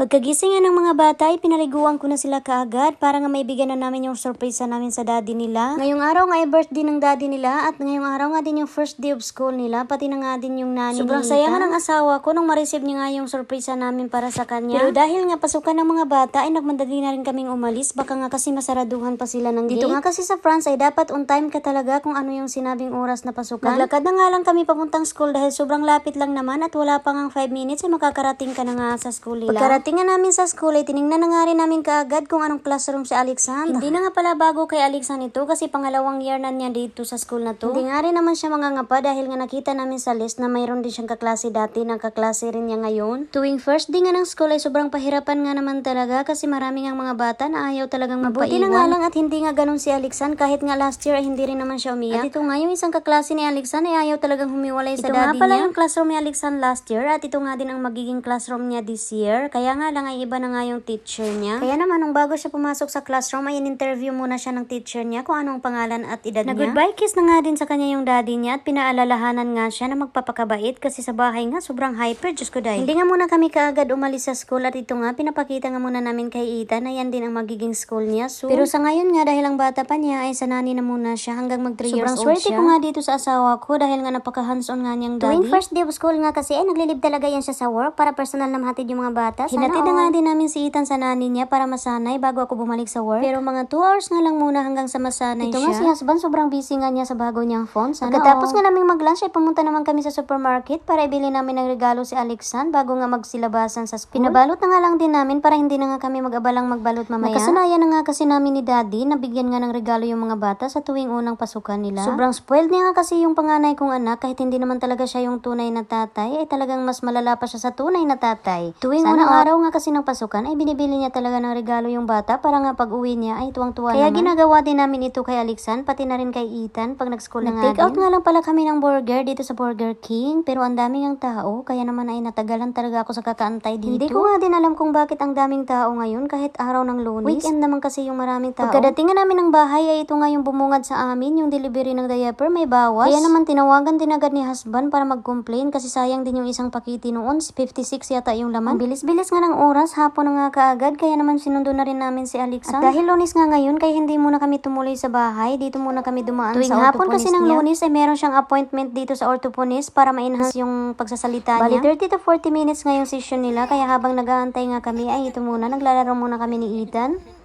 Pagkagising ng mga bata, ay pinaliguan ko na sila kaagad para nga may bigyan na namin yung surprise namin sa daddy nila. Ngayong araw nga ay birthday ng daddy nila at ngayong araw nga din yung first day of school nila, pati na nga din yung nani Sobrang saya nga ng asawa ko nung ma-receive niya nga yung surprise namin para sa kanya. Pero dahil nga pasukan ng mga bata, ay nagmadali na rin kaming umalis. Baka nga kasi masaraduhan pa sila ng gate. Dito nga kasi sa France ay dapat on time ka talaga kung ano yung sinabing oras na pasukan. Naglakad na nga lang kami papuntang school dahil sobrang lapit lang naman at wala pa nga 5 minutes ay makakarating ka na nga sa school nila. Pagkarating nga namin sa school ay tiningnan na nga rin namin kaagad kung anong classroom si Alexandra. Hindi na nga pala bago kay Alexandra ito kasi pangalawang year na niya dito sa school na to. Hindi nga rin naman siya mangangapa dahil nga nakita namin sa list na mayroon din siyang kaklase dati, nagkaklase rin niya ngayon. Tuwing first day nga ng school ay sobrang pahirapan nga naman talaga kasi maraming ang mga bata na ayaw talagang magpaiwan. Mabuti na nga lang at hindi nga ganun si Alexan kahit nga last year ay hindi rin naman siya umiyak. At ito nga yung isang kaklase ni Alexan ay ayaw talagang humiwalay sa Ito nga daddy pala niya. yung classroom ni Alexan last year at ito nga din ang magiging classroom niya this year. Kaya nga lang ay iba na nga yung teacher niya. Kaya naman nung bago siya pumasok sa classroom ay in-interview muna siya ng teacher niya kung anong pangalan at edad niya. Nag-goodbye kiss na nga din sa kanya yung daddy niya at pinaalalahanan nga siya na magpapakabait kasi sa bahay nga sobrang hyper. Diyos ko dahil. Hindi nga muna kami kaagad umalis sa school at ito nga pinapakita nga muna namin kay Ethan na yan din ang magiging school niya soon. Pero sa ngayon nga dahil ang bata pa niya ay sanani na muna siya hanggang mag 3 years Sobrang old swerte siya. ko nga dito sa asawa ko dahil nga napaka hands-on nga niyang daddy. Tuwing first day of school nga kasi ay naglilib talaga yan siya sa work para personal na mahatid yung mga bata. Sana Hinatid na nga din namin si Ethan sa nani niya para masanay bago ako bumalik sa work. Pero mga 2 hours nga lang muna hanggang sa masanay Ito siya. nga si husband, sobrang busy nga niya sa bago niyang phone. Sana Pagkatapos nga namin mag-lunch ay pumunta naman kami sa supermarket para ibili namin ng regalo si Alexan bago nga magsilabasan sa school. Pinabalot na nga lang din namin para hindi na nga kami mag-abalang magbalot mamaya. Nakasanayan na nga kasi namin ni Daddy na bigyan nga ng regalo yung mga bata sa tuwing unang pasukan nila. Sobrang spoiled niya nga kasi yung panganay kong anak kahit hindi naman talaga siya yung tunay na tatay ay talagang mas malala pa siya sa tunay na tatay. Tuwing Sana unang all. Araw nga kasi ng pasukan ay binibili niya talaga ng regalo yung bata para nga pag uwi niya ay tuwang-tuwa Kaya naman. ginagawa din namin ito kay Alexan pati na rin kay Ethan pag nag-school na nga Nag-take out nga lang pala kami ng burger dito sa Burger King pero ang daming ang tao kaya naman ay natagalan talaga ako sa kakaantay dito. Hindi ko nga din alam kung bakit ang daming tao ngayon kahit araw ng lunes. Weekend naman kasi yung maraming tao. Pagkadating nga namin ng bahay ay ito nga yung bumungad sa amin yung delivery ng diaper may bawas. Kaya naman tinawagan din agad ni husband para mag-complain kasi sayang din yung isang pakiti noon 56 yata yung laman. Bilis-bilis nga ng oras hapon na nga kaagad kaya naman sinundo na rin namin si Alexa. At dahil lunes nga ngayon kaya hindi muna kami tumuloy sa bahay dito muna kami dumaan Tuwing sa hapon kasi ng niya. Lunes ay meron siyang appointment dito sa orthoponist para ma-enhance yung pagsasalita Bali, niya. 30 to 40 minutes nga yung session nila kaya habang nag-aantay nga kami ay ito muna naglalaro muna kami ni Ethan.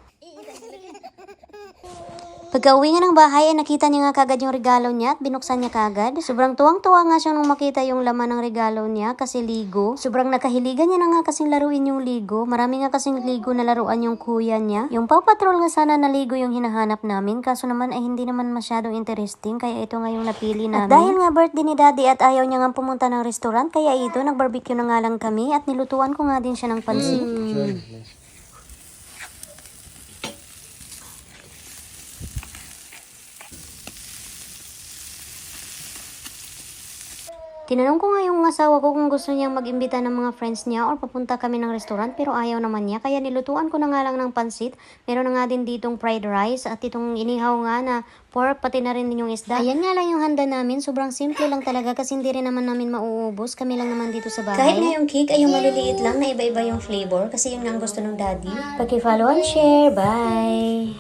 Pagka uwi nga ng bahay ay nakita niya nga kagad yung regalo niya at binuksan niya kagad. Sobrang tuwang-tuwa nga siya nung makita yung laman ng regalo niya kasi ligo. Sobrang nakahiligan niya na nga kasing laruin yung ligo. Marami nga kasing ligo na laruan yung kuya niya. Yung Paw Patrol nga sana na ligo yung hinahanap namin kaso naman ay hindi naman masyadong interesting kaya ito nga yung napili namin. At dahil nga birthday ni daddy at ayaw niya nga pumunta ng restaurant kaya ito nag-barbecue na nga lang kami at nilutuan ko nga din siya ng pansit. Tinanong ko nga yung asawa ko kung gusto niyang mag-imbita ng mga friends niya or papunta kami ng restaurant pero ayaw naman niya. Kaya nilutuan ko na nga lang ng pansit. Meron na nga din ditong fried rice at itong inihaw nga na pork pati na rin yung isda. Ayan nga lang yung handa namin. Sobrang simple lang talaga kasi hindi rin naman namin mauubos. Kami lang naman dito sa bahay. Kahit nga yung cake ay yung maliliit lang na iba-iba yung flavor kasi yun nga ang gusto ng daddy. Paki-follow and share. Bye!